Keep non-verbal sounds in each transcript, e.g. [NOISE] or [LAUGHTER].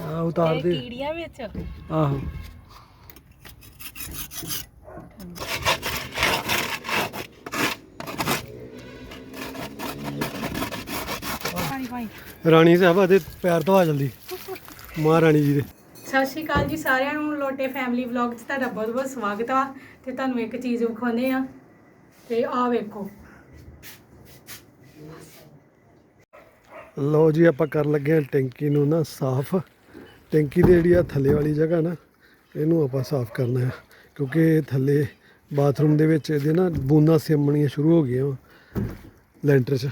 ਆ ਉਤਾਰ ਦੇ। ਕੀੜੀਆਂ ਵਿੱਚ। ਆਹੋ। ਰਾਣੀ ਸਾਹਿਬਾ ਦੇ ਪੈਰ ਧਵਾ ਜਲਦੀ ਮਹਾਰਾਣੀ ਜੀ ਦੇ। ਸਤਿ ਸ਼੍ਰੀ ਅਕਾਲ ਜੀ ਸਾਰਿਆਂ ਨੂੰ। ਲੋਟੇ ਫੈਮਿਲੀ ਵਲੌਗ 'ਚ ਤੁਹਾਡਾ ਬਹੁਤ ਬਹੁਤ ਸਵਾਗਤ ਆ। ਤੇ ਤੁਹਾਨੂੰ ਇੱਕ ਚੀਜ਼ ਵਿਖਾਉਂਦੇ ਆ। ਤੇ ਆਹ ਵੇਖੋ। ਲਓ ਜੀ, ਆਪਾਂ ਕਰਨ ਲੱਗੇ ਹਾਂ ਟੈਂਕੀ ਨੂੰ ਨਾ ਸਾਫ਼। ਟੈਂਕੀ ਦੀ ਜਿਹੜੀ ਆ ਥੱਲੇ ਵਾਲੀ ਜਗ੍ਹਾ ਨਾ, ਇਹਨੂੰ ਆਪਾਂ ਸਾਫ਼ ਕਰਨਾ ਹੈ, ਕਿਉਂਕਿ ਥੱਲੇ ਬਾਥਰੂਮ ਦੇ ਵਿੱਚ ਇਹਦੇ ਨਾ ਬੂੰਦਾਂ ਸਿਮਣੀਆਂ ਸ਼ੁਰੂ ਹੋ ਗਈਆਂ ਵਾਂ ਲੈਂਟਰ 'ਚ।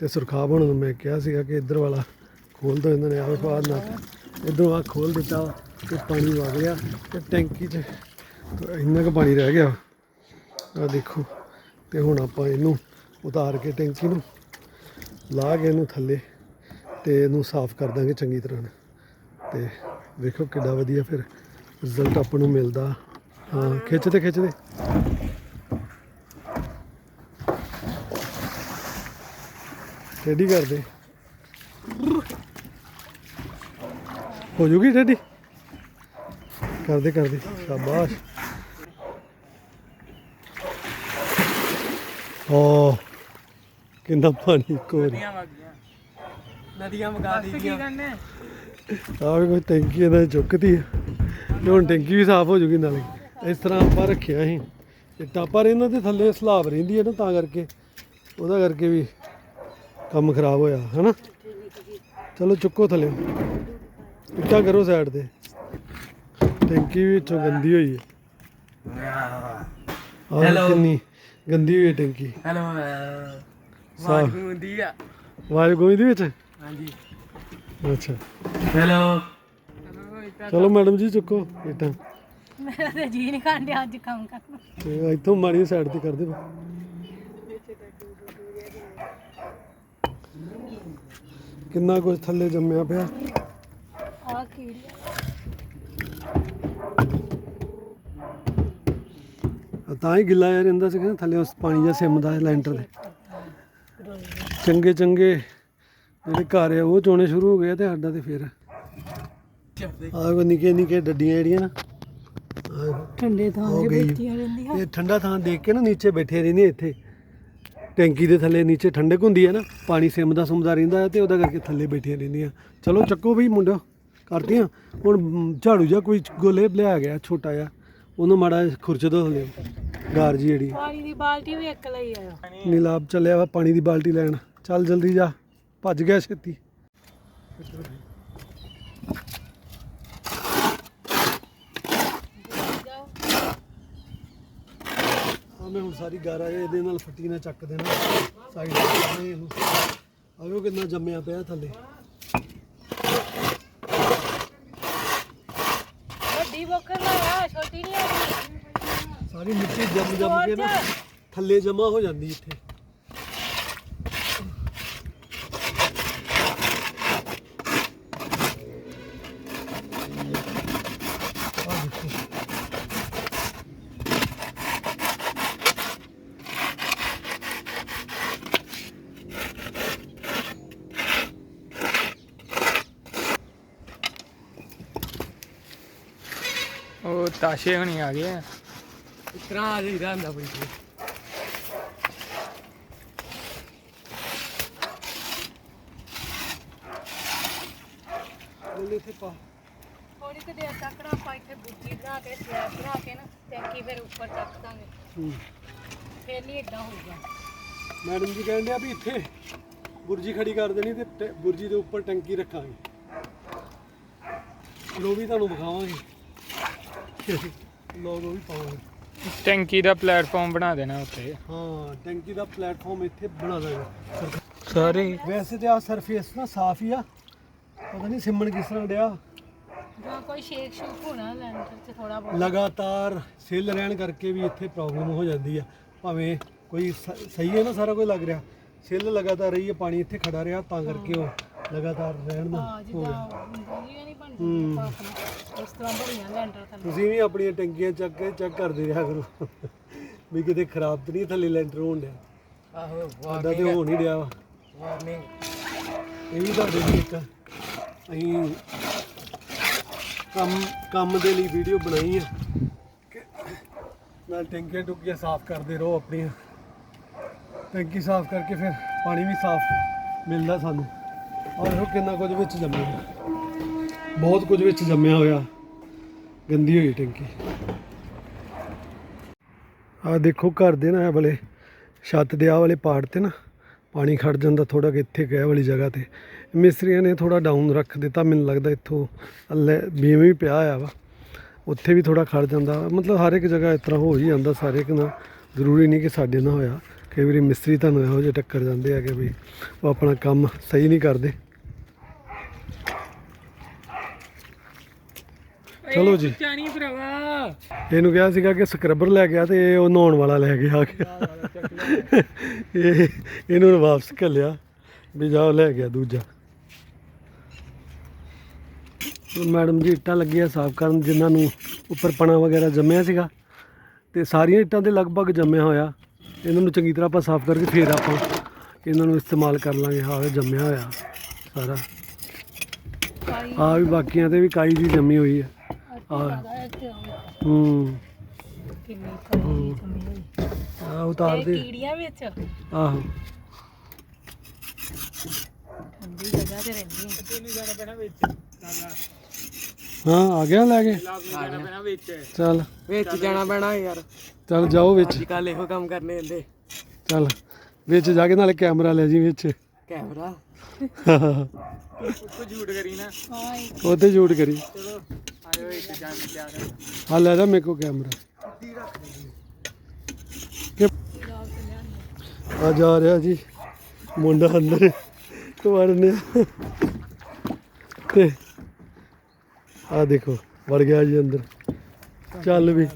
ਤੇ ਸੁਰਖਾਬ ਹੋਣ ਨੂੰ ਮੈਂ ਕਿਹਾ ਸੀਗਾ ਕਿ ਇੱਧਰ ਵਾਲਾ ਖੋਲ ਦੋ, ਇਹਨਾਂ ਨੇ ਆਵੇ ਬਾਹਰ ਨਾ ਇੱਧਰੋਂ ਆ ਖੋਲ ਦਿੱਤਾ ਤੇ ਪਾਣੀ ਵਗ ਗਿਆ ਤੇ ਟੈਂਕੀ 'ਚ ਇੰਨਾ ਕੁ ਪਾਣੀ ਰਹਿ ਗਿਆ ਆ ਦੇਖੋ, ਤੇ ਹੁਣ ਆਪਾਂ ਇਹਨੂੰ ਉਤਾਰ ਕੇ ਟੈਂਕੀ ਨੂੰ ਲਾ ਕੇ ਇਹਨੂੰ ਥੱਲੇ ਤੇ ਇਹਨੂੰ ਸਾਫ਼ ਕਰ ਦਾਂਗੇ ਚੰਗੀ ਤਰ੍ਹਾਂ ਨਾਲ। ਤੇ ਵੇਖੋ ਕਿੱਡਾ ਵਧੀਆ ਫਿਰ ਰਿਜ਼ਲਟ ਆਪਾਂ ਨੂੰ ਮਿਲਦਾ। ਹਾਂ ਖਿੱਚਦੇ ਖਿੱਚਦੇ ਟੇਢੀ ਕਰਦੇ ਹੋ ਜੂਗੀ ਟੇਢੀ? ਕਰਦੇ ਕਰਦੇ ਸ਼ਾਬਾਸ਼। ਓ ਕਿੰਨਾ ਪਾਣੀ ਕੋਰੀ ਨਦੀਆਂ ਮਗਾ ਕੀ ਕਰਨੇ? ਆ ਵੀ ਕੋਈ ਟੈਂਕੀ ਇਹਨਾਂ ਨੇ ਚੁੱਕਤੀ। ਆ ਤੇ ਹੁਣ ਟੈਂਕੀ ਵੀ ਸਾਫ਼ ਹੋ ਜੂਗੀ ਨਾਲੇ। ਇਸ ਤਰ੍ਹਾਂ ਆਪਾਂ ਰੱਖਿਆ ਸੀ। ਇੱਟਾਂ ਪਰ ਇਹਨਾਂ ਦੇ ਥੱਲੇ ਸਲਾਬ ਰਹਿੰਦੀ ਹੈ ਨਾ ਤਾਂ ਕਰਕੇ ਉਹਦਾ ਕਰਕੇ ਵੀ ਕੰਮ ਖਰਾਬ ਹੋਇਆ ਹਨਾ? ਚਲੋ ਚੁੱਕੋ ਥੱਲੇ। ਇੱਟਾਂ ਕਰੋ ਸਾਈਡ ਤੇ। ਟੈਂਕੀ ਵੀ ਵਿੱਚੋਂ ਗੰਦੀ ਹੋਈ ਹੈ। Hello. ਕਿੰਨੀ ਗੰਦੀ ਹੋਈ ਹੈ ਟੈਂਕੀ। ਹੈਲੋ। ਵਾਹ ਹੁੰਦੀ ਆ। ਵਾਜ ਗੋਈ ਦੇ ਵਿੱਚ? ਹਾਂਜੀ। ਅੱਛਾ। ਹੈਲੋ। ਚਲੋ ਮੈਡਮ ਜੀ ਚੁੱਕੋ। ਇੱਟਾਂ ਮੇਰਾ ਤੇ ਜੀ ਨਹੀਂ ਕਾਂਡਿਆ ਅੱਜ ਕੰਮ ਕਰਨਾ ਤੇ ਇੱਥੋਂ ਮਾੜੀ ਸਾਈਡ ਤੇ ਕਰ ਦੇ ਬਾ। ਕਿੰਨਾ ਕੁਝ ਥੱਲੇ ਜੰਮਿਆ ਪਿਆ? ਆਹ ਆ ਤਾਂ ਹੀ ਗਿੱਲਾ ਯਾਰ ਰਹਿੰਦਾ ਸੀ ਕਿ ਥੱਲੇ ਉਸ ਪਾਣੀ ਜਿਹਾ ਸਿਮਦਾ ਹੈ ਲੈਂਟਰ ਦੇ ਚੰਗੇ ਚੰਗੇ ਜਿਹੜੇ ਘਰ ਆ ਉਹ ਚੋਣੇ ਸ਼ੁਰੂ ਹੋ ਗਏ ਆ ਤੇ ਸਾਡਾ ਤੇ ਫਿਰ। ਆਹ ਕੋ ਨਿੱਕੇ ਨਿੱਕੇ ਡੱਡੀਆਂ ਜਿਹੜੀਆਂ ਨਾ ਠੰਡੇ ਥਾਂ ਤੇ। ਬੈਠੀਆਂ ਰਹਿੰਦੀਆਂ। ਇਹ ਠੰਡਾ ਥਾਂ ਦੇਖ ਕੇ ਨਾ ਨੀਚੇ ਬੈਠੇ ਰਹਿੰਦੇ ਇੱਥੇ। ਟੈਂਕੀ ਦੇ ਥੱਲੇ ਨੀਚੇ ਠੰਡਕ ਹੁੰਦੀ ਹੈ ਨਾ ਪਾਣੀ ਸਿਮਦਾ ਸੁਮਦਾ ਰਹਿੰਦਾ ਹੈ ਤੇ ਉਹਦਾ ਕਰਕੇ ਥੱਲੇ ਬੈਠੀਆਂ ਰਹਿੰਦੀਆਂ। ਚਲੋ ਚੱਕੋ ਵੀ ਮੁੰਡਿਓ ਕਰਦੀਆਂ ਹੁਣ ਮ, ਝਾੜੂ ਜਾਂ ਕੋਈ ਗੋਲੇ ਲਿਆ ਗਿਆ ਛੋਟਾ ਜਿਹਾ। ਉਹਨੂੰ ਮਾੜਾ ਖੁਰਚ ਦੋ ਥੱਲੇ। ਗਾਰ ਜੀ ਜਿਹੜੀ। ਪਾਣੀ ਦੀ ਬਾਲਟੀ ਵੀ ਇੱਕ ਲਈ ਆਇਆ ਨੀਲਾਬ ਚੱਲਿਆ ਵਾ ਪਾਣੀ ਦੀ ਬਾਲਟੀ ਲੈਣ। ਚੱਲ ਜਲਦੀ ਜਾ। ਭੱਜ ਗਿਆ ਛੇਤੀ। ਆ ਮੈਂ ਹੁਣ ਸਾਰੀ ਗਾਰਾ ਇਹਦੇ ਨਾਲ ਫੱਟੀ ਨਾਲ ਚੱਕ ਦੇਣਾ। ਸਾਈਡ ਤੇ ਇਹਨੂੰ। ਆਇਓ ਕਿੰਨਾ ਜੰਮਿਆ ਪਿਆ ਥੱਲੇ। ਵੱਡੀ ਬੋਕਰ ਲਾਇਆ ਛੋਟੀ ਨਹੀਂ ਆਈ ਸਾਰੀ ਮਿੱਟੀ ਜੰਮ ਜੰਮ ਕੇ ਨਾ ਥੱਲੇ ਜਮਾ ਹੋ ਜਾਂਦੀ ਇੱਥੇ ਆਹ ਦੇਖੋ ਤਾਸ਼ੇ ਹਣੀ ਆ ਗਏ ਇਤਨਾ ਆ ਜਾਈਦਾ ਹੁੰਦਾ ਬਈ ਬੋਲੇ ਇੱਥੇ ਪਾ। ਥੋੜੀ ਕੁ ਦੇਰ ਤੱਕ ਨਾ ਆਪਾਂ ਇੱਥੇ ਬੁੱਜੀ ਬਣਾ ਕੇ ਸਲੈਬ ਬਣਾ ਕੇ ਨਾ ਟੈਂਕੀ ਫਿਰ ਉੱਪਰ ਚੱਕ ਦਾਂਗੇ। ਹੂੰ। ਫਿਰ ਨਹੀਂ ਇਦਾਂ ਹੋਊਗਾ ਮੈਡਮ ਜੀ ਕਹਿੰਦੇ ਆ ਵੀ ਇੱਥੇ ਬੁਰਜੀ ਖੜੀ ਕਰ ਦੇਣੀ ਤੇ ਟੈ- ਬੁਰਜੀ ਦੇ ਉੱਪਰ ਟੈਂਕੀ ਰੱਖਾਂਗੇ। ਲੋ ਵੀ ਤੁਹਾਨੂੰ ਵਿਖਾਵਾਂਗੇ। ਲੋਗ ਉਹ ਵੀ ਪਾਵਾਂਗੇ ਟੈਂਕੀ ਦਾ ਪਲੇਟਫਾਰਮ ਬਣਾ ਦੇਣਾ ਉੱਤੇ ਹਾਂ ਟੈਂਕੀ ਦਾ ਪਲੇਟਫਾਰਮ ਇੱਥੇ ਬਣਾ ਦਾਂਗੇ ਸਾਰੇ। ਵੈਸੇ ਤੇ ਆ ਸਰਫੇਸ ਨਾ ਸਾਫ਼ ਹੀ ਆ। ਪਤਾ ਨਹੀਂ ਸਿਮਣ ਕਿਸ ਤਰ੍ਹਾਂ ਡਿਆ। ਜਾਂ ਕੋਈ ਸ਼ੇਕ ਸ਼ੂਕ ਹੋਣਾ ਲੈਂਟਰ 'ਚ ਥੋੜਾ ਬਹੁਤ। ਲਗਾਤਾਰ ਸਿੱਲ ਰਹਿਣ ਕਰਕੇ ਵੀ ਇੱਥੇ ਪ੍ਰੋਬਲਮ ਹੋ ਜਾਂਦੀ ਆ। ਭਾਵੇਂ ਕੋਈ ਸ- ਸਹੀ ਹੈ ਨਾ ਸਾਰਾ ਕੁਝ ਲੱਗ ਰਿਹਾ। ਸਿੱਲ ਲਗਾਤਾਰ ਰਹੀ ਹੈ ਪਾਣੀ ਇੱਥੇ ਖੜਾ ਰਿਹਾ ਤਾਂ ਕਰਕੇ ਉਹ ਲਗਾਤਾਰ ਰਹਿਣ ਦਾ। ਹਾਂ ਹੋ ਜਿੱਦਾਂ ਗਿਆ ਬੁੱਝੀਆਂ ਨਹੀਂ ਬਣਦੀਆਂ ਹੂੰ। ਪਾਪਾ ਇਸ ਤਰ੍ਹਾਂ ਬਣੀਆਂ ਲੈਂਟਰ ਥੱਲੇ। ਤੁਸੀਂ ਵੀ ਆਪਣੀਆਂ ਟੈਂਕੀਆਂ ਚੱਕ ਕੇ ਚੈੱਕ ਕਰਦੇ ਰਿਹਾ ਕਰੋ। ਵੀ ਕਿਤੇ ਖਰਾਬ ਤਾਂ ਨਹੀਂ ਥੱਲੇ ਲੈਂਟਰ ਹੋਣ ਡਿਆ। ਆਹੋ ਸਾਡਾ ਤੇ ਹੋ ਨਹੀਂ ਰਿਹਾ ਵਾ। ਵਾਰਨਿੰਗ ਇਹ ਵੀ ਤੁਹਾਡੇ ਲਈ ਇੱਕ ਅਸੀਂ ਕੰਮ ਕੰਮ ਦੇ ਲਈ ਵੀਡੀਓ ਬਣਾਈ ਆ। ਕਿ ਨਾਲ ਟੈਂਕੀਆਂ ਟੁਕੀਆਂ ਸਾਫ਼ ਕਰਦੇ ਰਹੋ ਆਪਣੀਆਂ। ਟੈਂਕੀ ਸਾਫ਼ ਕਰਕੇ ਫਿਰ ਪਾਣੀ ਵੀ ਸਾਫ਼ ਮਿਲਦਾ ਸਾਨੂੰ। ਔਰ ਕਿੰਨਾ ਕੁਝ ਵਿੱਚ ਜੰਮਿਆ ਬਹੁਤ ਕੁਝ ਵਿੱਚ ਜੰਮਿਆ ਹੋਇਆ। ਗੰਦੀ ਹੋਈ ਟੈਂਕੀ। ਆ ਦੇਖੋ ਘਰ ਦੇ ਨਾ ਇਹ ਛੱਤ ਦੇ ਆਹ ਵਾਲੇ ਪਾੜ ਤੇ ਨਾ, ਪਾਣੀ ਖੜ ਜਾਂਦਾ ਥੋੜਾ ਕਿ ਇੱਥੇ ਗਏ ਵਾਲੀ ਜਗ੍ਹਾ ਤੇ। ਮਿਸਤਰੀਆਂ ਨੇ ਥੋੜਾ ਡਾਊਨ ਰੱਖ ਦਿੱਤਾ, ਮੈਨੂੰ ਲੱਗਦਾ ਇੱਥੋਂ ਅੱਲੇ ਬੀਮ ਵੀ ਪਿਆ ਆ ਵਾ। ਉੱਥੇ ਵੀ ਥੋੜਾ ਖੜ ਜਾਂਦਾ। ਮਤਲਬ ਹਰ ਇੱਕ ਜਗ੍ਹਾ ਇਸ ਤਰ੍ਹਾਂ ਹੋ ਹੀ ਜਾਂਦਾ ਸਾਰੇ ਕਿ ਨਾ ਜ਼ਰੂਰੀ ਨਹੀਂ ਕਿ ਸਾਡੇ ਨਾਲ ਹੋਇਆ। ਕਈ ਵਾਰੀ ਮਿਸਤਰੀ ਤੁਹਾਨੂੰ ਇਹੋ ਜਿਹੇ ਟੱਕਰ ਜਾਂਦੇ ਆ ਕਿ ਵੀ ਉਹ ਆਪਣਾ ਕੰਮ ਸਹੀ ਨਹੀਂ ਕਰਦੇ। ਚਲੋ ਜੀ। ਚਾਣੀ ਭਰਾਵਾ। ਇਹਨੂੰ ਕਿਹਾ ਸੀਗਾ ਕਿ ਸਕਰਬਰ ਲੈ ਗਿਆ ਤੇ ਇਹ ਉਹ ਨਹਾਉਣ ਵਾਲਾ ਲੈ ਕੇ ਆ ਗਿਆ ਇਹ ਇਹਨੂੰ ਵਾਪਸ ਘੱਲਿਆ ਵੀ ਜਾਓ ਲੈ ਗਿਆ ਦੂਜਾ। ਮੈਡਮ ਜੀ ਇੱਟਾਂ ਲੱਗੀਆਂ ਸਾਫ਼ ਕਰਨ ਜਿਨ੍ਹਾਂ ਨੂੰ ਉੱਪਰ ਪਣਾ ਵਗੈਰਾ ਜੰਮਿਆ ਸੀਗਾ। ਤੇ ਸਾਰੀਆਂ ਇੱਟਾਂ ਦੇ ਲਗਭਗ ਜੰਮਿਆ ਹੋਇਆ। ਇਹਨਾਂ ਨੂੰ ਚੰਗੀ ਤਰ੍ਹਾਂ ਆਪਾਂ ਸਾਫ਼ ਕਰਕੇ ਫੇਰ ਆਪਾਂ ਇਹਨਾਂ ਨੂੰ ਇਸਤੇਮਾਲ ਕਰ ਲਾਂਗੇ। ਹਾਂ ਇਹ ਜੰਮਿਆ ਹੋਇਆ ਸਾਰਾ। ਆ ਵੀ ਬਾਕੀਆਂ ਤੇ ਵੀ ਕਾਈ ਦੀ ਜੰਮੀ ਹੋਈ ਹੈ। ਹੂੰ। ਕਿੰਨੀ ਕਮੀ ਕਮੀ ਹੋਈ ਆ ਉਤਾਰ ਦੇ ਕੀੜੀਆਂ ਵਿੱਚ ਆਹੋ। ਠੰਡੀ ਜਗ੍ਹਾ ਤੇ ਰਹਿੰਦੀਆਂ ਤੈਨੂੰ ਜਾਣਾ ਪੈਣਾ ਵਿੱਚ। ਲਾਲਾ ਹਾਂ ਆ ਗਿਆ ਲੈ ਕੇ? ਜਾਣਾ ਪੈਣਾ ਵਿੱਚ। ਚੱਲ। ਵਿੱਚ ਜਾਣਾ ਪੈਣਾ ਯਾਰ। ਚੱਲ ਜਾਓ ਵਿੱਚ। ਅੱਜ ਕੱਲ ਇਹੋ ਕੰਮ ਕਰਨੇ ਹੁੰਦੇ। ਚੱਲ ਵਿੱਚ ਜਾ ਕੇ ਨਾਲੇ ਕੈਮਰਾ ਲੈ ਜੀ ਵਿੱਚ। ਕੈਮਰਾ? ਉੱਤੋਂ ਝੂਠ ਕਰੀ ਨਾ। ਹਾਏ ਉਹਤੇ ਸ਼ੂਟ ਕਰੀ। ਚਲੋ। ਆਇਓ ਲਿਆ ਆ ਲੈ ਜਾ ਮੇਰੇ ਕੋ ਕੈਮਰਾ। ਆ ਜਾ ਰਿਹਾ ਜੀ। ਮੁੰਡਾ ਅੰਦਰ ਵੜਨੇ ਤੇ ਆ ਦੇਖੋ ਵੜ ਗਿਆ ਜੀ ਅੰਦਰ। ਚੱਲ ਵੀ।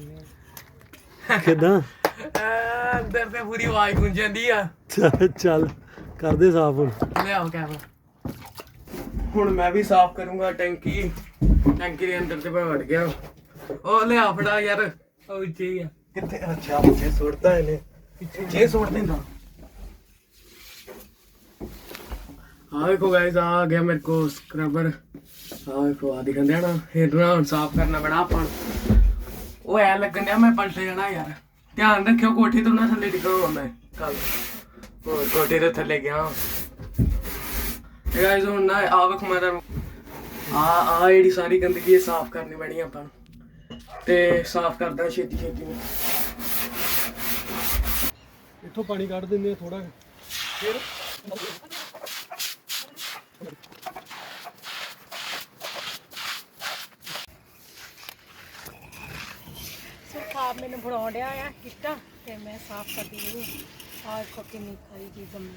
ਕਿਦਾਂ? ਅੰਦਰ ਤੇ ਪੂਰੀ ਆਵਾਜ਼ ਗੂੰਜ ਜਾਂਦੀ ਆ। ਚੱਲ ਚੱਲ। ਕਰਦੇ ਸਾਫ਼ ਹੁਣ। ਲਿਆਓ ਕੈਮਰਾ। ਹੁਣ ਮੈਂ ਵੀ ਸਾਫ਼ ਕਰੂੰਗਾ ਟੈਂਕੀ। ਟੈਂਕੀ ਦੇ ਅੰਦਰ ਤੇ ਮੈਂ ਵੜ ਗਿਆ। ਉਹ ਲਿਆ ਫੜਾ ਯਾਰ ਉਹ ਵਿੱਚ ਹੀ ਆ। ਕਿੱਥੇ? ਅੱਛਾ ਪਿੱਛੇ ਸੁੱਟਦਾ ਇਹਨੇ। ਪਿੱਛੇ ਸੁੱਟ ਦਿੰਦਾ ਆ ਵੇਖੋ ਗਾਇਸ ਆ ਗਿਆ ਮੇਰੇ ਕੋ ਸਕ੍ਰਬਰ ਆ ਵੇਖੋ ਆ ਦਿਖਣ ਦਿਆ ਨਾ। ਇਹ ਨਾ ਹੁਣ ਸਾਫ਼ ਕਰਨਾ ਪੈਣਾ ਆਪਾਂ। ਉਹ ਐ ਲੱਗਣ ਡਿਆ ਮੈਂ ਪਲਟ ਜਾਣਾ ਯਾਰ। ਧਿਆਨ ਰੱਖਿਓ ਕੋਠੀ ਤੋਂ ਨਾ ਥੱਲੇ ਡਿੱਗਣਾ ਮੈਂ ਕੱਲ ਹੋਰ ਕੋਠੀ ਦੇ ਥੱਲੇ ਗਿਆ। ਇਹ ਗਾਇਸ ਹੁਣ ਨਾ ਆ ਵੇਖ ਮੈਂ ਤਾਂ ਆ ਆ ਜਿਹੜੀ ਸਾਰੀ ਗੰਦਗੀ ਇਹ ਸਾਫ਼ ਕਰਨੀ ਪੈਣੀ ਆਪਾਂ ਨੂੰ। ਤੇ ਸਾਫ਼ ਕਰਦਾ ਛੇਤੀ ਛੇਤੀ ਨੂੰ। ਇੱਥੋਂ ਪਾਣੀ ਕੱਢ ਦਿੰਦੇ ਆ ਥੋੜਾ ਫਿਰ ਸੁਖਾ ਮੈਨੂੰ ਫੜਾਉਣ ਡਿਆ ਆ ਕਿੱਟਾ ਤੇ ਮੈਂ ਸਾਫ਼ ਕਰਦੀ ਹਾਂ। ਆਹ ਦੇਖੋ ਕਿੰਨੀ ਖਾਈ ਜੀ ਜੰਮ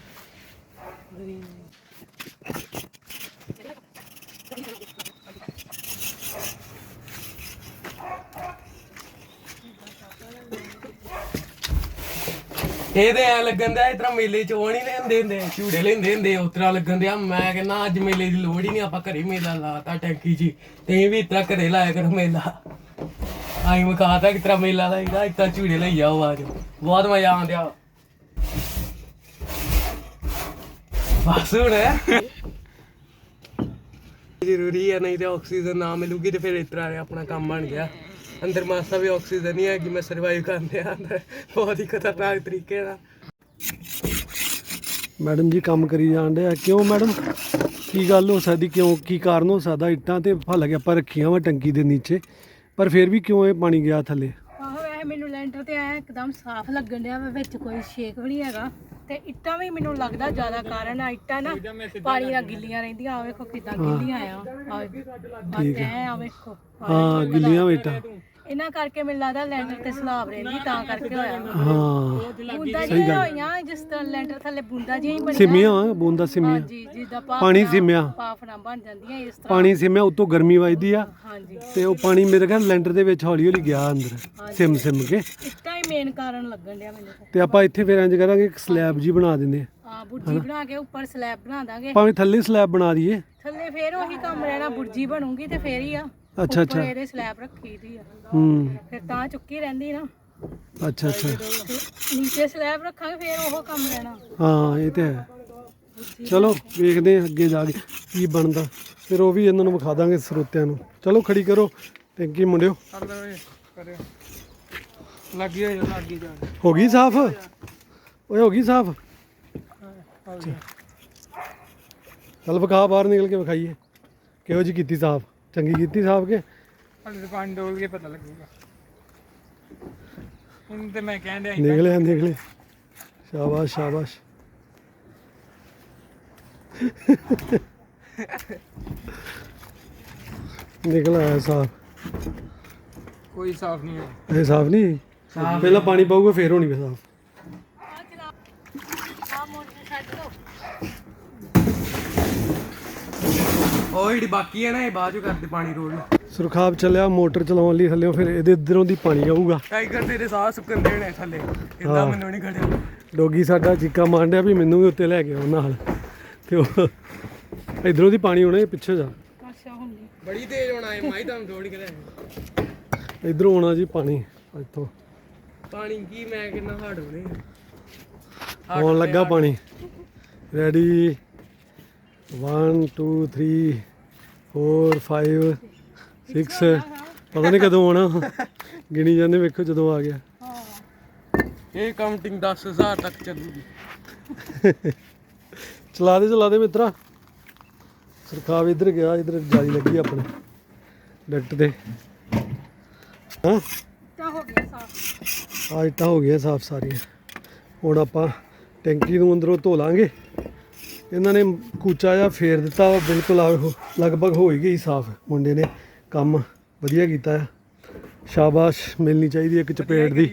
ਗ੍ਰੀਨ ਇਹ ਤੇ ਐ ਲੱਗਣ ਦਾ ਇਸ ਮੇਲੇ ਚ ਉਹ ਨਹੀਂ ਲੈਂਦੇ ਹੁੰਦੇ, ਝੂੜੇ ਲੈਂਦੇ ਹੁੰਦੇ, ਉਸ ਲੱਗਣ ਦਿਆ। ਮੈਂ ਕਹਿੰਦਾ, ਅੱਜ ਮੇਲੇ ਦੀ ਲੋੜ ਹੀ ਨਹੀਂ ਆਪਾਂ ਘਰੇ ਮੇਲਾ ਲਾਤਾ ਟੈਂਕੀ ਜੀ। ਤੇ ਵੀ ਇਸ ਤਰ੍ਹਾਂ ਘਰੇ ਲਾਇਆ ਕਰੋ ਮੇਲਾ। ਆਈ ਮਕਾਤਾ ਕਿ ਮੇਲਾ ਲਾਈਦਾ, ਇਸ ਤਰ੍ਹਾਂ ਝੂੜੇ ਲਈ ਜਾਓ ਆਜ ਬਹੁਤ ਮਜ਼ਾ ਆਉਂਦਿਆ ਬਸ ਹੁਣ ਜ਼ਰੂਰੀ ਹੈ, ਨਹੀਂ ਤੇ ਆਕਸੀਜਨ ਨਾ ਮਿਲੂਗੀ ਤੇ ਫਿਰ ਇਸ ਆਪਣਾ ਕੰਮ ਬਣ ਗਿਆ। ਅੰਦਰ ਮਾਸਾ ਵੀ ਆਕਸੀਜਨ ਨਹੀਂ ਹੈਗੀ ਮੈਂ ਸਰਵਾਈਵ ਕਰਦੇ ਆ ਬਹੁਤ ਹੀ ਖਤਰਨਾਕ ਤਰੀਕੇ ਨਾਲ। ਮੈਡਮ ਜੀ ਕੰਮ ਕਰੀ ਜਾਂਦੇ ਆ ਕਿਉਂ ਮੈਡਮ? ਕੀ ਗੱਲ ਹੋ ਸਕਦੀ? ਕਿਉਂ? ਕੀ ਕਾਰਨ ਹੋ ਸਕਦਾ? ਇੱਟਾਂ ਤੇ ਭਲ ਕੇ ਆਪਾਂ ਰੱਖੀਆਂ ਵਾ ਟੰਕੀ ਦੇ ਨੀਚੇ। ਪਰ ਫਿਰ ਵੀ ਕਿਉਂ ਇਹ ਪਾਣੀ ਗਿਆ ਥੱਲੇ? ਆਹੋ ਵੈਸੇ ਮੈਨੂੰ ਲੈਂਟਰ ਤੇ ਆਇਆ ਇੱਕਦਮ ਸਾਫ਼ ਲੱਗਣ ਡਿਆ ਵਾ ਵਿੱਚ ਕੋਈ ਛੇਕ ਵੀ ਨਹੀਂ ਹੈਗਾ। ਤੇ ਇੱਟਾਂ ਵੀ ਮੈਨੂੰ ਲੱਗਦਾ ਜ਼ਿਆਦਾ ਕਾਰਨ ਆ। ਇੱਟਾਂ ਨਾ ਪਾਣੀ ਨਾਲ ਗਿੱਲੀਆਂ ਰਹਿੰਦੀਆਂ ਆ ਵੇਖੋ ਕਿਦਾਂ ਗਿੱਲੀਆਂ ਆ। ਠੀਕ ਆ ਆ ਵੇਖੋ ਹਾਂ ਗਿੱਲੀਆਂ ਇੱਟਾਂ। ਇਹਨਾਂ ਕਰਕੇ ਮੈਨੂੰ ਲੱਗਦਾ ਲੈਂਟਰ ਤੇ ਸਲਾਬ ਰਹਿੰਦੀ ਤਾਂ ਕਰਕੇ ਹੋਇਆ। ਹਾਂ। ਬੂੰਦਾਂ ਜਿਹੀਆਂ ਹੋਈਆਂ ਜਿਸ ਤਰ੍ਹਾਂ ਲੈਂਟਰ ਥੱਲੇ ਬੂੰਦਾਂ ਜਿਹੀਆਂ ਹੀ ਬਣੀਆਂ। ਸਿਮੀਆਂ ਬੂੰਦਾ ਸਿਮੀਆਂ। ਹਾਂਜੀ ਜਿੱਦਾਂ ਪਾਫ ਪਾਣੀ ਸਿਮਿਆ। ਪਾਫਣਾ ਬਣ ਜਾਂਦੀਆਂ ਇਸ ਤਰ੍ਹਾਂ। ਪਾਣੀ ਸਿਮਿਆ ਉਤੋਂ ਗਰਮੀ ਵੱਜਦੀ ਆ। ਹਾਂਜੀ। ਤੇ ਉਹ ਪਾਣੀ ਮੇਰੇ ਖਿਆਲ ਲੈਂਟਰ ਦੇ ਵਿੱਚ ਹੌਲੀ ਹੌਲੀ ਗਿਆ ਅੰਦਰ ਸਿਮ ਸਿਮ ਕੇ। ਇੱਟਾਂ ਹੀ ਮੇਨ ਕਾਰਨ ਲੱਗਣ ਡਿਆ ਮੈਨੂੰ ਤਾਂ। ਤੇ ਆਪਾਂ ਇੱਥੇ ਫਿਰ ਇੰਜ ਕਰਾਂਗੇ ਇੱਕ ਸਲੈਬ ਜੀ ਬਣਾ ਦਿੰਦੇ ਆ। ਆ ਬੁਰਜੀ ਬਣਾ ਕੇ ਉੱਪਰ ਸਲੈਬ ਬਣਾ ਦਾਂਗੇ। ਭਾਵੇਂ ਥੱਲੇ ਸਲੈਬ ਬਣਾ ਦਈਏ। ਥੱਲੇ ਫੇਰ ਉਹੀ ਕੰਮ ਰਹਿਣਾ ਬੁਰਜੀ ਬਣੂਗੀ ਤੇ ਫੇਰ ਹੀ ਆ। ਅੱਛਾ ਉੱਪਰ ਅੱਛਾ ਇਹਦੇ ਸਲੈਬ ਰੱਖੀ ਦੀ ਆ। ਹੂੰ। ਫਿਰ ਤਾਂ ਚੁੱਕੀ ਰਹਿੰਦੀ ਨਾ। ਅੱਛਾ ਅੱਛਾ। ਨੀਚੇ ਸਲੈਬ ਰੱਖਾਂਗੇ ਫੇਰ ਉਹ ਕੰਮ ਰਹਿਣਾ। ਹਾਂ ਇਹ ਤੇ ਹੈ। ਚਲੋ ਵੇਖਦੇ ਹਾਂ ਅੱਗੇ ਜਾ ਕੇ ਕੀ ਬਣਦਾ। ਫਿਰ ਉਹ ਵੀ ਇਹਨਾਂ ਨੂੰ ਵਿਖਾ ਦਾਂਗੇ ਸਰੋਤਿਆਂ ਨੂੰ। ਚਲੋ ਖੜੀ ਕਰੋ। ਟੈਂਕੀ ਮੁੰਡਿਓ। ਲੱਗੀ ਹੋਈ ਲੱਗੀ ਜਾ ਹੋ ਗਈ ਸਾਫ਼? ਓਏ ਹੋ ਗਈ ਸਾਫ਼? ਚੱਲ ਵਿਖਾ ਬਾਹਰ ਨਿਕਲ ਕੇ ਵਿਖਾਈਏ। ਕਿਹੋ ਜੀ ਕੀਤੀ ਸਾਫ਼? ਚੰਗੀ ਕੀਤੀ ਸਾਫ਼ ਕੇ ਹਲੇ ਤੇ ਪਾਣੀ ਡੋਲ ਕੇ ਪਤਾ ਲੱਗੂਗਾ ਹੁਣ ਤੇ ਮੈਂ ਕਹਿਣ ਡਿਆ ਨਿਕਲਿਆ ਨਿਕਲੇ ਸ਼ਾਬਾਸ਼ ਸ਼ਾਬਾਸ਼ ਨਿਕਲ ਆਇਆ ਸਾਫ਼ ਕੋਈ ਸਾਫ਼ ਨਹੀਂ ਹੈ ਇਹ ਸਾਫ਼ ਨਹੀਂ ਪਹਿਲਾਂ ਪਾਣੀ ਪਾਊਗਾ ਫੇਰ ਹੋਣੀ ਵੇ ਸਾਫ਼ ਆ ਚਲਾ ਆ ਮੋਟਰ ਛੱਡ ਦੋ ਉਹ ਜਿਹੜੀ ਬਾਕੀ ਹੈ ਨਾ ਇਹ ਬਾਅਦ ਚ ਕਰਦੇ ਪਾਣੀ ਰੋਲ ਸੁਰਖਾਬ ਚੱਲਿਆ ਮੋਟਰ ਚਲਾਉਣ ਲਈ ਥੱਲੇ ਫਿਰ ਇਹਦੇ ਇਧਰੋਂ ਦੀ ਪਾਣੀ ਆਊਗਾ। ਟਾਈਗਰ ਤੇਰੇ ਸਾਹ ਸੁੱਕਣ ਦੇਣੇ ਥੱਲੇ ਇਦਾਂ ਮੈਨੂੰ ਨਹੀਂ ਖੜਿਆ। ਡੋਗੀ ਸਾਡਾ ਚੀਕਾ ਮਾਰਨਿਆ ਵੀ ਮੈਨੂੰ ਵੀ ਉੱਤੇ ਲੈ ਕੇ ਆਓ ਨਾਲ। ਤੇ ਉਹ ਇਧਰੋਂ ਦੀ ਪਾਣੀ ਆਉਣਾ ਇਹ ਪਿੱਛੇ ਜਾ। ਅੱਛਾ ਹੁੰਦੀ ਬੜੀ ਤੇਜ਼ ਹੋਣਾ ਹੈ ਮਾਈ ਤੁਹਾਨੂੰ ਥੋੜੀ ਕਰੇ ਇਧਰੋਂ ਆਉਣਾ ਜੀ ਪਾਣੀ ਇੱਥੋਂ। ਪਾਣੀ ਕੀ ਮੈਂ ਕਿੰਨਾ ਹਾਰਡ ਹੋਣੇ ਆਉਣ ਲੱਗਾ ਪਾਣੀ। ਰੈਡੀ 1 2 3 4 5 6 ਪਤਾ ਨਹੀਂ ਕਦੋਂ ਆਉਣਾ। ਗਿਣੀ ਜਾਂਦੇ ਵੇਖੋ ਜਦੋਂ ਆ ਗਿਆ। ਹਾਂ ਇਹ ਕਾਊਂਟਿੰਗ 10000 ਤੱਕ ਚੱਲੂਗੀ। ਚਲਾ ਦੇ ਚਲਾ ਦੇ ਮਿੱਤਰਾ। ਸਰਕਾਬ ਇੱਧਰ ਗਿਆ ਇੱਧਰ ਜਾਲੀ ਲੱਗੀ ਆਪਣੇ ਡਕਟ ਤੇ। ਹਾਂ? ਤਾਂ ਹੋ ਗਿਆ ਸਾਫ਼। ਆ ਇੱਟਾਂ ਹੋ ਗਈਆਂ ਸਾਫ਼ ਸਾਰੀਆਂ। ਹੁਣ ਆਪਾਂ ਟੈਂਕੀ ਨੂੰ ਅੰਦਰੋਂ ਧੋ ਲਾਂਗੇ। ਇਹਨਾਂ ਨੇ ਕੂਚਾ ਜਾਂ ਫੇਰ ਦਿੱਤਾ ਵਾ ਬਿਲਕੁਲ ਲਗਭਗ ਹੋ ਹੀ ਗਈ ਸਾਫ਼। ਮੁੰਡੇ ਨੇ ਕੰਮ ਵਧੀਆ ਕੀਤਾ ਆ। ਸ਼ਾਬਾਸ਼ ਮਿਲਣੀ ਚਾਹੀਦੀ ਇੱਕ ਚਪੇੜ ਦੀ।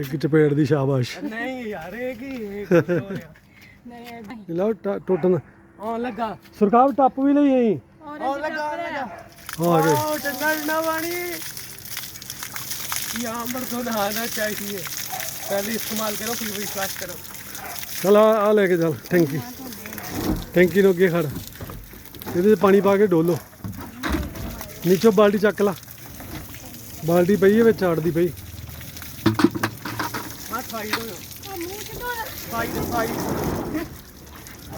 ਇੱਕ ਚਪੇੜ ਦੀ ਸ਼ਾਬਾਸ਼। ਨਹੀਂ ਯਾਰ ਇਹ ਕੀ ਨਹੀਂ ਲਓ ਟੁੱਟਣ। ਆਉਣ ਲੱਗਾ। ਸਰਕਾਰ ਟੱਪ ਵੀ ਲਈ ਆਈ ਆਉਣ ਲੱਗਾ। ਹਾਂ ਜੀ ਆਉ ਟੰਗਣਾ ਵਾਣੀ ਇਹ ਆਂਬਰ ਤੋਂ ਨਹਾਣਾ ਚਾਹੀਏ ਪਹਿਲੇ ਇਸਤੇਮਾਲ ਕਰੋ ਫਿਰ ਵਿਸ਼ਵਾਸ ਕਰੋ। ਚਲ ਆ ਲੈ ਕੇ ਚੱਲ ਟੈਂਕੀ ਟੈਂਕੀ ਨੂੰ ਅੱਗੇ ਖੜ। ਇਹਦੇ 'ਚ ਪਾਣੀ ਪਾ ਕੇ ਡੋਲੋ। ਨੀਚੋਂ ਬਾਲਟੀ ਚੱਕ ਲਾ। ਬਾਲਟੀ ਪਈ ਹੈ ਵਿੱਚ ਆੜਦੀ ਪਈ। ਆ ਫਾਈ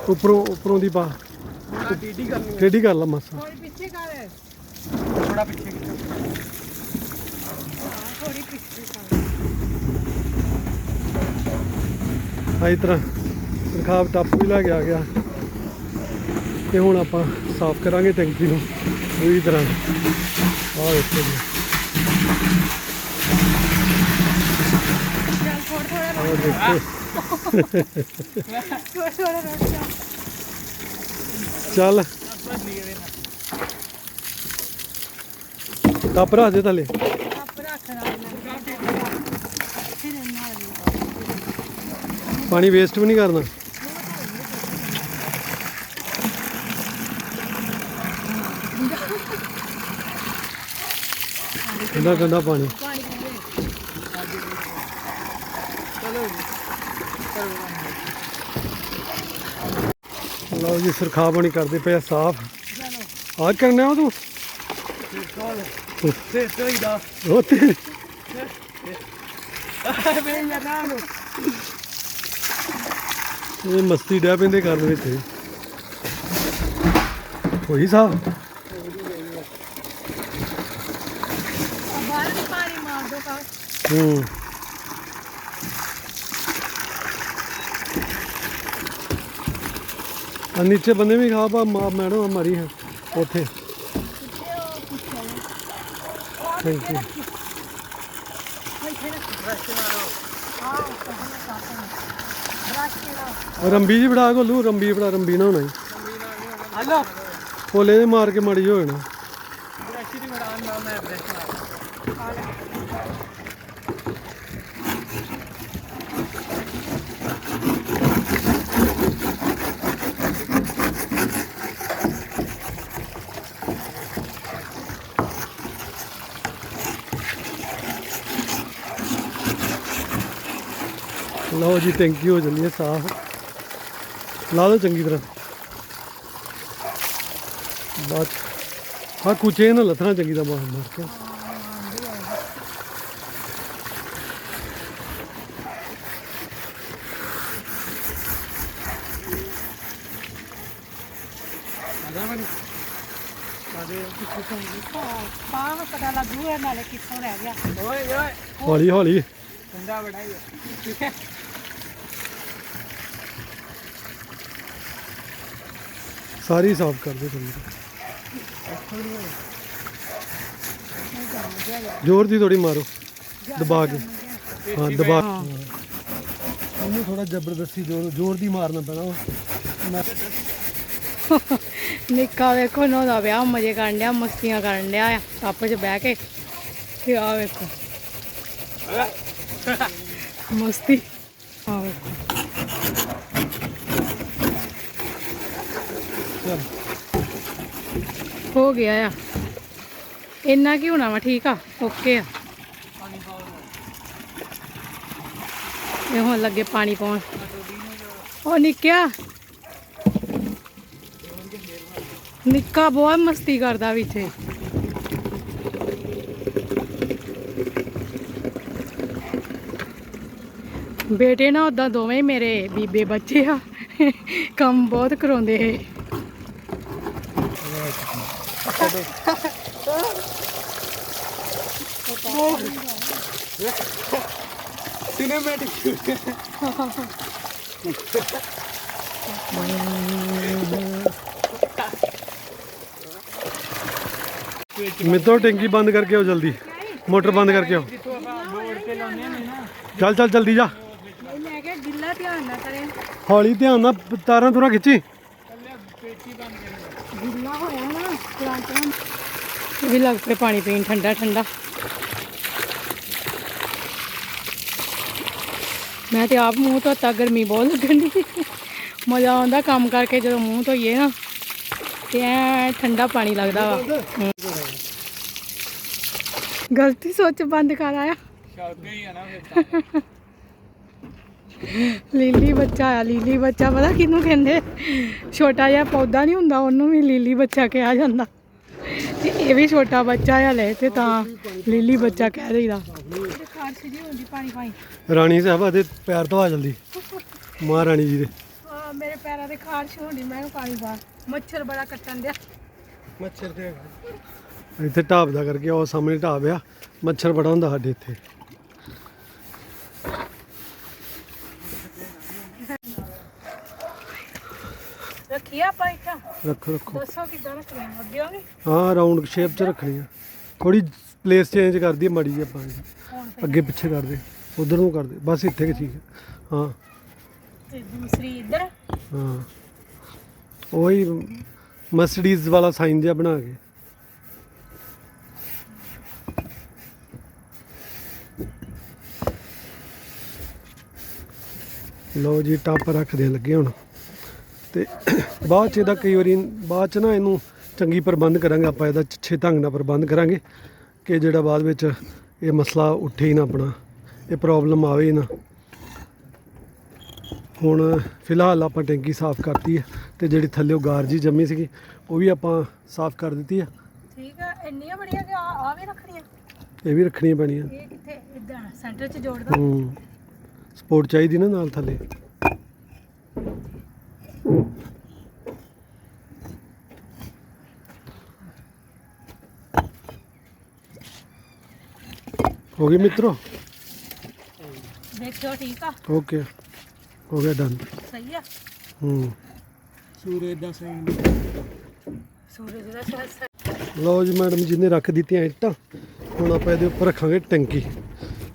ਉੱਪਰੋਂ ਉੱਪਰੋਂ ਦੀ ਪਾ। ਟੇਢੀ ਕਰ ਲਾ ਮਾਸਾ। ਹੋਰ ਪਿੱਛੇ ਕਰ। ਥੋੜਾ ਪਿੱਛੇ ਆ ਇਸ ਤਰ੍ਹਾਂ ਸਰਖਾਬ ਟੱਪ ਵੀ ਲੈ ਕੇ ਆ ਗਿਆ। ਤੇ ਹੁਣ ਆਪਾਂ ਸਾਫ਼ ਕਰਾਂਗੇ ਟੈਂਕੀ ਨੂੰ ਪੂਰੀ ਤਰ੍ਹਾਂ। ਆਹ ਵੇਖੋ ਆਹ ਦੇਖੋ। ਜਾ ਚੱਲ। ਟੱਪ ਰੱਖ ਦੇ ਥੱਲੇ ਆਪ ਰੱਖ ਲਾ ਫਿਰ ਇਹਨਾਂ ਵਾਲੀ ਪਾਣੀ ਵੇਸਟ ਵੀ ਨਹੀਂ ਕਰਨਾ। ਠੰਡਾ ਠੰਡਾ ਪਾਣੀ। ਲਓ ਜੀ ਸਰਖਾ ਪਾਣੀ ਕਰਦੇ ਪਏ ਸਾਫ਼। ਆ ਕਰਨਾ ਉਹ ਤੂੰ? ਤੇ ਤੇ ਹੀ ਦਾ ਉਹ ਤੇ ਤੇ ਮੈਂ ਯਾਰ ਇਹ ਮਸਤੀ ਡਿਆ ਪੈਂਦੇ ਕਰਨ ਵਿੱਚ। ਹੋਈ ਸਾਫ਼? ਬਾਹਰ ਮਾਰ ਦੋ ਕਾ ਹੂੰ। ਆ ਨੀਚੇ ਬੰਦੇ ਵੀ ਖਾ ਮਾ- ਮੈਡਮ ਹਮਾਰੀ ਹੈ ਉੱਥੇ। ਥੈਂਕ ਯੂ ਇੱਥੇ ਰੰਬੀ ਜੀ ਬੜਾ ਗੋਲੂ ਰੰਬੀ ਬੜਾ ਰੰਬੀ ਨਾ ਹੋਣਾ हेलो ਫੋਲੇ ਦੇ ਮਾਰ ਕੇ ਮਾੜੀ ਹੋ ਜਾਣਾ। ਲਓ ਜੀ ਟੈਂਕੀ ਹੋ ਚੱਲੀ ਹੈ ਸਾਫ਼ ਲਾ ਲਓ ਚੰਗੀ ਤਰ੍ਹਾਂ। ਬਾਤ ਹਾਂ ਕੁਚੇ ਨਾ ਲਥਣਾ ਚੰਗੀ ਦਾ ਮਾਰ ਮਾਰ ਕੇ। ਹੌਲੀ ਹੌਲੀ। ਠੰਡਾ ਬੜਾ ਸਾਰੀ ਸਾਫ਼ ਕਰ ਦੇ ਚੰਗੀ ਜ਼ੋਰ ਦੀ ਥੋੜੀ ਮਾਰੋ। ਦਬਾ ਕੇ। ਹਾਂ ਦਬਾ। ਉਹਨੂੰ ਥੋੜਾ ਜ਼ਬਰਦਸਤੀ ਜ਼ੋਰ ਜ਼ੋਰ ਦੀ ਮਾਰਨਾ ਪੈਣਾ [LAUGHS] ਨਿੱਕਾ ਵੇਖੋ ਨਹਾਉਂਦਾ ਪਿਆ ਮਜ਼ੇ ਕਰਨ ਡਿਆ ਮਸਤੀਆਂ ਕਰਨ ਡਿਆ ਆ। ਟੱਪ 'ਚ ਬਹਿ ਕੇ। ਤੇ ਆ ਵੇਖੋ। ਮਸਤੀ ਆ ਵੇਖੋ ਚੱਲ ਹੋ ਗਿਆ ਆ। ਇੰਨਾ ਕੀ ਹੋਣਾ ਵਾ, ਠੀਕ ਆ? ਓਕੇ ਆ। ਇਹ ਹੁਣ ਲੱਗੇ ਪਾਣੀ ਪਾਉਣ। ਉਹ ਨਿੱਕਿਆ। ਨਿੱਕਾ ਬਹੁਤ ਮਸਤੀ ਕਰਦਾ ਵਿੱਚ ਇਹ। ਬੇਟੇ ਨਾ ਉਦਾਂ ਦੋਵੇਂ ਮੇਰੇ ਬੀਬੇ ਬੱਚੇ ਆ। ਕੰਮ ਬਹੁਤ ਕਰਾਉਂਦੇ ਇਹ। ਸਿਨੇਮੈਟਿਕ ਮਿੱਤਰੋ ਟੈਂਕੀ ਬੰਦ ਕਰਕੇ ਆਓ ਜਲਦੀ। ਮੋਟਰ ਬੰਦ ਕਰਕੇ ਆਓ। ਚੱਲ ਚੱਲ ਜਲਦੀ ਜਾ। ਨਹੀਂ ਮੈਂ ਕਿਹਾ ਗਿੱਲਾ ਧਿਆਨ ਨਾ ਕਰੇ। ਹੌਲੀ ਧਿਆਨ ਨਾਲ ਤਾਰਾਂ ਤੁਰਾਂ ਖਿੱਚੀ। ਗਿੱਲਾ ਹੋਇਆ ਨਾ ਕਰੰਟ ਨਾਲ ਇਹ ਵੀ ਲੱਗ ਪਏ ਪਾਣੀ ਪੀਣ ਠੰਡਾ ਠੰਡਾ। ਮੈਂ ਤੇ ਆਪ ਮੂੰਹ ਧੋਤਾ ਗਰਮੀ ਬਹੁਤ ਲੱਗਣ ਦੀ ਮਜ਼ਾ ਆਉਂਦਾ ਕੰਮ ਕਰਕੇ ਜਦੋਂ ਮੂੰਹ ਧੋਈਏ ਨਾ ਤੇ ਐ ਠੰਡਾ ਪਾਣੀ ਲੱਗਦਾ ਵਾ। ਗਲਤੀ ਸੋਚ ਬੰਦ ਕਰ ਆਇਆ। ਸ਼ੌਕ ਗਈ ਆ ਨਾ ਫਿਰ ਲੀਲੀ ਬੱਚਾ ਆ ਲੀਲੀ ਬੱਚਾ ਪਤਾ ਕਿਹਨੂੰ ਕਹਿੰਦੇ? ਛੋਟਾ ਜਿਹਾ ਪੌਦਾ ਨਹੀਂ ਹੁੰਦਾ ਉਹਨੂੰ ਵੀ ਲੀਲੀ ਬੱਚਾ ਕਿਹਾ ਜਾਂਦਾ। ਤੇ ਇਹ ਵੀ ਛੋਟਾ ਬੱਚਾ ਆ ਲੈ ਤੇ ਤਾਂ ਲੀਲੀ ਬੱਚਾ ਕਹਿ ਦਈਦਾ। ਖਾਰਸ਼ ਜੀ ਹੁੰਦੀ ਪਾਣੀ ਪਾਣੀ ਰਾਣੀ ਸਾਹਿਬਾ ਦੇ ਪੈਰ ਧਵਾ ਜਲਦੀ। ਮਹਾਰਾਣੀ ਜੀ ਦੇ। ਮੇਰੇ ਪੈਰਾਂ ਦੇ ਖਾਰਸ਼ ਹੁੰਦੀ ਮੈਂ ਪਾਣੀ ਪਾ। ਮੱਛਰ ਬੜਾ ਕੱਟਣ ਦਿਆ ਮੱਛਰ ਤੇ ਇੱਥੇ ਢਾਬ ਦਾ ਕਰਕੇ ਉਹ ਸਾਹਮਣੇ ਢਾਬ ਆ। ਮੱਛਰ ਬੜਾ ਹੁੰਦਾ ਸਾਡੇ ਇੱਥੇ। ਰੱਖੀ ਆਪਾਂ ਇੱਥੇ। ਰੱਖੋ ਰੱਖੋ। ਦੱਸੋ ਕਿੱਦਾਂ ਰੱਖਣੀ ਅੱਗੇ ਹੋਗੀ ਹਾਂ ਰਾਉਂਡ ਸ਼ੇਪ 'ਚ ਰੱਖਣੀ ਆ। ਥੋੜੀ ਪਲੇਸ ਚੇਂਜ ਕਰਦੀ ਆ ਮੜੀ ਆਪਾਂ। ਹੁਣ ਅੱਗੇ ਪਿੱਛੇ ਕਰ ਦੇ। ਉਧਰ ਨੂੰ ਕਰ ਦੇ। ਬਸ ਇੱਥੇ ਕਿ ਠੀਕ ਹੈ ਹਾਂ। ਤੇ ਦੂਸਰੀ ਇੱਧਰ। ਹਾਂ। ਉਹੀ ਮਰਸੀਡੀਜ਼ ਵਾਲਾ ਸਾਈਨ ਜਿਹਾ ਬਣਾ ਕੇ। ਲਓ ਜੀ ਟੱਪ ਰੱਖਦੇ ਲੱਗੇ ਹੁਣ। ਤੇ ਬਾਅਦ ਚ ਇਹਦਾ ਕਈ ਵਾਰੀ ਬਾਅਦ ਚ ਨਾ ਇਹਨੂੰ ਚੰਗੀ ਪ੍ਰਬੰਧ ਕਰਾਂਗੇ ਆਪਾਂ ਇਹਦਾ ਅੱਛੇ ਢੰਗ ਨਾਲ ਪ੍ਰਬੰਧ ਕਰਾਂਗੇ ਕਿ ਜਿਹੜਾ ਬਾਅਦ ਵਿੱਚ ਇਹ ਮਸਲਾ ਉੱਠੇ ਹੀ ਨਾ ਆਪਣਾ ਇਹ ਪ੍ਰੋਬਲਮ ਆਵੇ ਹੀ ਨਾ। ਹੁਣ ਫਿਲਹਾਲ ਆਪਾਂ ਟੈਂਕੀ ਸਾਫ਼ ਕਰਤੀ ਹੈ ਤੇ ਜਿਹੜੀ ਥੱਲੇ ਗਾਰ ਜੀ ਜੰਮੀ ਸੀਗੀ ਉਹ ਵੀ ਆਪਾਂ ਸਾਫ਼ ਕਰ ਦਿੱਤੀ ਆ ਠੀਕ ਆ ਇੰਨੀਆਂ ਬੜੀਆਂ ਕਿ ਆ ਆ ਵੀ ਰੱਖਣੀਆਂ? ਇਹ ਵੀ ਰੱਖਣੀਆਂ ਪੈਣੀਆਂ। ਇਹ ਕਿੱਥੇ? ਇਦਾਂ ਸੈਂਟਰ 'ਚ ਜੋੜਦਾ? ਹੂੰ। ਸਪੋਰਟ ਚਾਹੀਦੀ ਨਾ ਨਾਲ ਥੱਲੇ। ਹੋ ਗਈ ਮਿੱਤਰੋ? ਦੇਖਿਓ ਠੀਕ ਆ। ਓਕੇ। ਹੋ ਗਿਆ ਡਨ ਸਹੀ ਆ। ਹੂੰ। ਸੂਰਜ ਦਾ ਸਾਈਨ ਸੂਰਜ ਦਾ ਸਹਿ। ਲਓ ਜੀ ਮੈਡਮ ਜੀ ਨੇ ਰੱਖ ਦਿੱਤੀਆਂ ਇੱਟਾਂ। ਹੁਣ ਆਪਾਂ ਇਹਦੇ ਉੱਪਰ ਰੱਖਾਂਗੇ ਟੈਂਕੀ।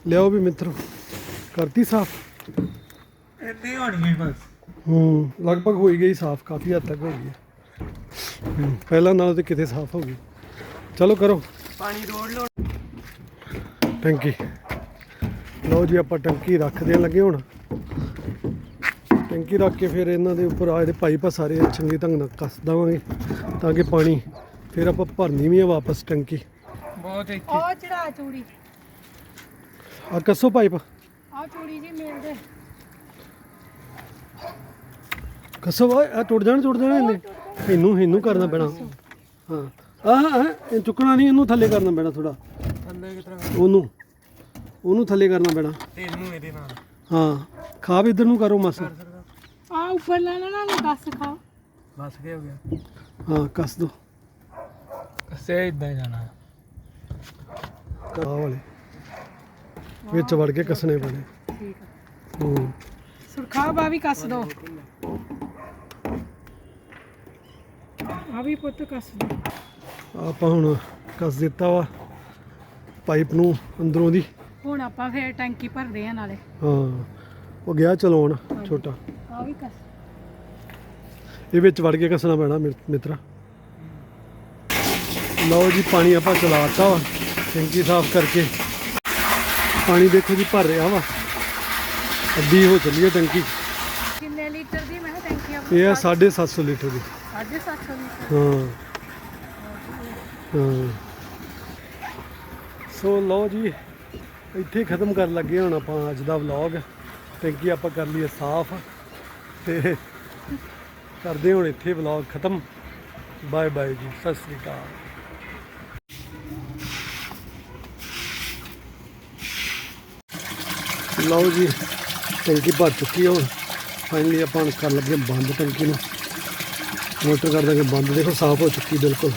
ਲਿਆਓ ਵੀ ਮਿੱਤਰੋ। ਕਰਤੀ ਸਾਫ਼? ਇੰਨੀ ਹੋਣੀ ਹੈ ਬਸ। ਹੂੰ ਲਗਭਗ ਹੋਈ ਗਈ ਸਾਫ਼ ਕਾਫੀ ਹੱਦ ਤੱਕ ਹੋ ਗਈ। ਹੂੰ, ਪਹਿਲਾਂ ਨਾਲੋਂ ਤੇ ਕਿਤੇ ਸਾਫ਼ ਹੋ ਗਈ। ਚਲੋ ਕਰੋ। ਪਾਣੀ ਰੋੜ ਲੋ ਟੈਂਕੀ। ਲਓ ਜੀ ਆਪਾਂ ਟੈਂਕੀ ਰੱਖਦੇ ਲੱਗੇ ਹੁਣ। ਟੈਂਕੀ ਰੱਖ ਕੇ ਫਿਰ ਇਹਨਾਂ ਦੇ ਉੱਪਰ ਆ ਜਿਹੜੇ ਪਾਈਪ ਆ ਸਾਰੇ ਚੰਗੇ ਢੰਗ ਨਾਲ ਕੱਸ ਦੇਵਾਂਗੇ ਤਾਂ ਕਿ ਪਾਣੀ ਫਿਰ ਆਪਾਂ ਭਰਨੀ ਵੀ ਆ ਵਾਪਸ ਟੈਂਕੀ। ਬਹੁਤ ਇੱਥੇ। ਉਹ ਚੜਾ ਚੂੜੀ। ਆ ਕੱਸੋ ਪਾਈਪ। ਆ ਚੂੜੀ ਜੀ ਮਿਲਦੇ। ਕੱਸੋ ਵਾ ਆ ਟੁੱਟ ਜਾਣ ਟੁੱਟ ਜਾਣ ਇਹਨੇ। ਇਹਨੂੰ ਇਹਨੂੰ ਕਰਨਾ ਪੈਣਾ। ਹਾਂ। ਆਹ ਆਹ, ਇਹ ਚੁੱਕਣਾ ਨਹੀਂ ਇਹਨੂੰ ਥੱਲੇ ਕਰਨਾ ਪੈਣਾ ਥੋੜਾ ਥੱਲੇ ਉਹਨੂੰ। ਉਹਨੂੰ ਥੱਲੇ ਕਰਨਾ ਪੈਣਾ। ਤੈਨੂੰ ਇਹਦੇ ਨਾਲ। ਹਾਂ ਖਾ ਵੀ ਇੱਧਰ ਨੂੰ ਕਰੋ ਮਾਸਾ। ਆ ਉੱਪਰ ਲੈਣਾ ਨਾ ਦੱਸ ਖਾ। ਬਸ ਕੀ ਹੋ ਗਿਆ। ਹਾਂ ਕੱਸ ਦੋ। ਸੇ ਇਦਾਂ ਹੀ ਜਾਣਾ। ਆਹ ਵਾਲੇ। ਵਿੱਚ ਵੜ ਕੇ ਕੱਸਣੇ ਪੈਣੇ। ਠੀਕ ਆ। ਹੂੰ। ਸੁਰਖਾ ਬਾ ਵੀ ਕੱਸ ਦੋ। ਆ ਵੀ ਪੁੱਤ ਕੱਸ ਦੋ। ਆਪਾਂ ਹੁਣ ਕੱਸ ਦਿੱਤਾ ਵਾ। ਪਾਈਪ ਨੂੰ ਅੰਦਰੋਂ ਦੀ। ਹੁਣ ਆਪਾਂ ਫੇਰ ਟੈਂਕੀ ਭਰਦੇ ਆ ਨਾਲੇ। ਹਾਂ ਉਹ ਗਿਆ ਚਲਾਉਣ ਛੋਟਾ। ਆ ਵੀ ਕੱਸ ਇਹ ਵਿੱਚ ਵੜ ਕੇ ਕੱਸਣਾ ਪੈਣਾ ਮਿੱਤਰਾ। ਲਓ ਜੀ ਪਾਣੀ ਆਪਾਂ ਚਲਾਤਾ ਵਾ ਟੈਂਕੀ ਸਾਫ਼ ਕਰਕੇ। ਪਾਣੀ ਦੇਖੋ ਜੀ ਭਰ ਰਿਹਾ ਵਾ। ਅੱਧੀ ਹੋ ਚੱਲੀ ਹੈ ਟੈਂਕੀ। ਕਿੰਨੇ ਲੀਟਰ ਦੀ ਮੈਂ ਟੈਂਕੀ ਆਪਣੀ ਇਹ ਹੈ 750 ਲੀਟਰ ਦੀ। 750 ਲੀਟਰ। ਹਾਂ। ਹਾਂ। ਸੋ ਲਓ ਜੀ, ਇੱਥੇ ਖਤਮ ਕਰਨ ਲੱਗੇ ਹੁਣ ਆਪਾਂ ਅੱਜ ਦਾ ਵਲੌਗ ਟੈਂਕੀ ਆਪਾਂ ਕਰ ਲਈਏ ਸਾਫ਼ ਤੇ ਕਰਦੇ ਹੁਣ ਇੱਥੇ ਵਲੌਗ ਖਤਮ। ਬਾਏ ਬਾਏ ਜੀ, ਸਤਿ ਸ੍ਰੀ ਅਕਾਲ। ਲਓ ਜੀ, ਟੈਂਕੀ ਭਰ ਚੁੱਕੀ ਹੈ ਹੁਣ। ਫਾਈਨਲੀ ਆਪਾਂ ਕਰ ਲੱਗੇ ਬੰਦ ਟੈਂਕੀ ਨੂੰ। ਮੋਟਰ ਕਰ ਦਾਂਗੇ ਬੰਦ। ਦੇਖੋ ਸਾਫ਼ ਹੋ ਚੁੱਕੀ ਬਿਲਕੁਲ।